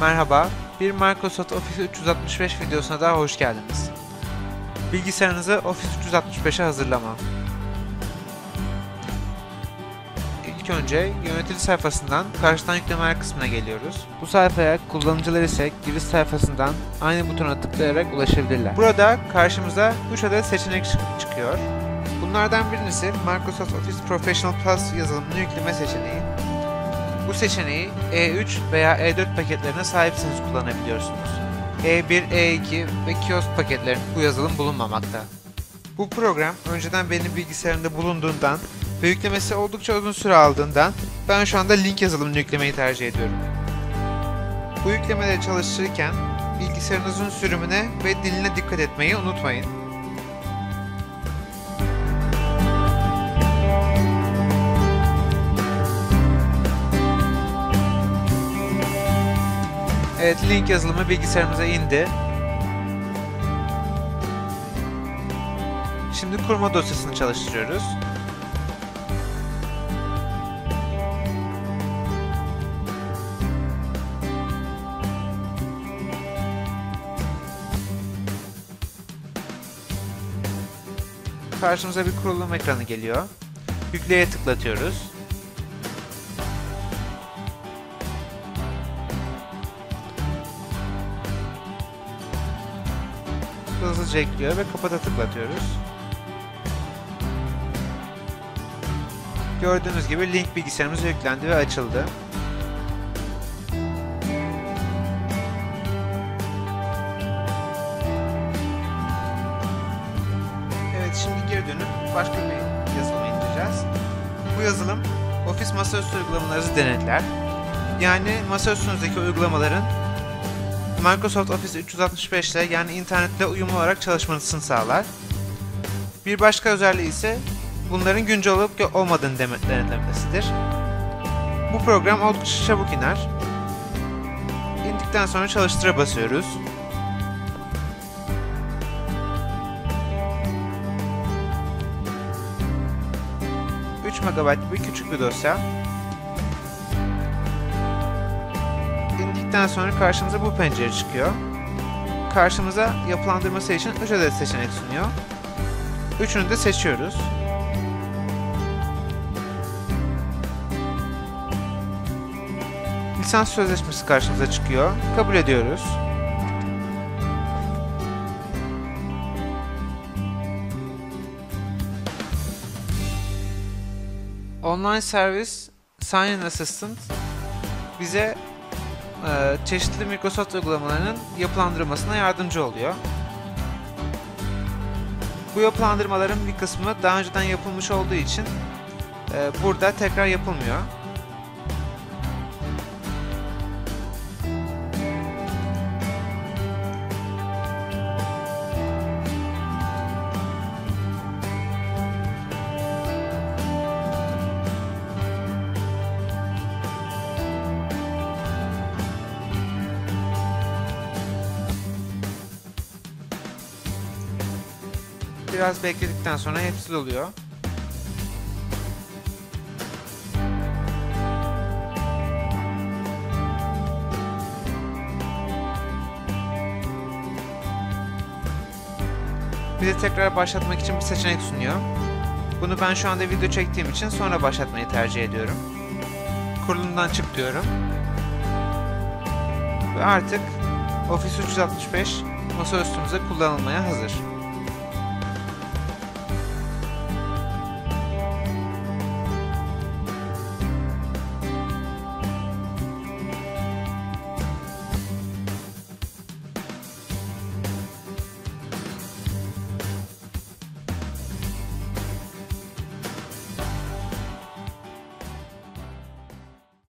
Merhaba, bir Microsoft Office 365 videosuna daha hoş geldiniz. Bilgisayarınızı Office 365'e hazırlama. İlk önce yönetici sayfasından karşıdan yüklemeler kısmına geliyoruz. Bu sayfaya kullanıcılar ise giriş sayfasından aynı butona tıklayarak ulaşabilirler. Burada karşımıza 3 adet seçenek çık- çıkıyor. Bunlardan birincisi Microsoft Office Professional Plus yazılımını yükleme seçeneği. Bu seçeneği E3 veya E4 paketlerine sahipseniz kullanabiliyorsunuz. E1, E2 ve Kiosk paketlerinde bu yazılım bulunmamakta. Bu program önceden benim bilgisayarımda bulunduğundan ve yüklemesi oldukça uzun süre aldığından ben şu anda link yazılımını yüklemeyi tercih ediyorum. Bu yüklemeleri çalıştırırken bilgisayarınızın sürümüne ve diline dikkat etmeyi unutmayın. Evet, link yazılımı bilgisayarımıza indi. Şimdi kurma dosyasını çalıştırıyoruz. Karşımıza bir kurulum ekranı geliyor. Yükleye tıklatıyoruz. Hızlıca ekliyor ve kapata tıklatıyoruz. Gördüğünüz gibi link bilgisayarımıza yüklendi ve açıldı. Evet şimdi geri dönüp başka bir yazılımı indireceğiz. Bu yazılım Office masaüstü uygulamaları denetler. Yani masaüstünüzdeki uygulamaların Microsoft Office 365 ile yani internetle uyumlu olarak çalışmasını sağlar. Bir başka özelliği ise bunların güncel olup olmadığını denetlemesidir. Bu program oldukça çabuk iner. İndikten sonra çalıştıra basıyoruz. MB gibi küçük bir dosya. İndikten sonra karşımıza bu pencere çıkıyor. Karşımıza yapılandırması için 3 adet seçenek sunuyor. Üçünü de seçiyoruz. Lisans sözleşmesi karşımıza çıkıyor. Kabul ediyoruz. Online servis Sign-in Assistant bize çeşitli Microsoft uygulamalarının yapılandırılmasına yardımcı oluyor. Bu yapılandırmaların bir kısmı daha önceden yapılmış olduğu için e, burada tekrar yapılmıyor. Biraz bekledikten sonra hepsi doluyor. Bize tekrar başlatmak için bir seçenek sunuyor. Bunu ben şu anda video çektiğim için sonra başlatmayı tercih ediyorum. Kurulumdan çık diyorum. Ve artık Office 365 masa üstümüze kullanılmaya hazır.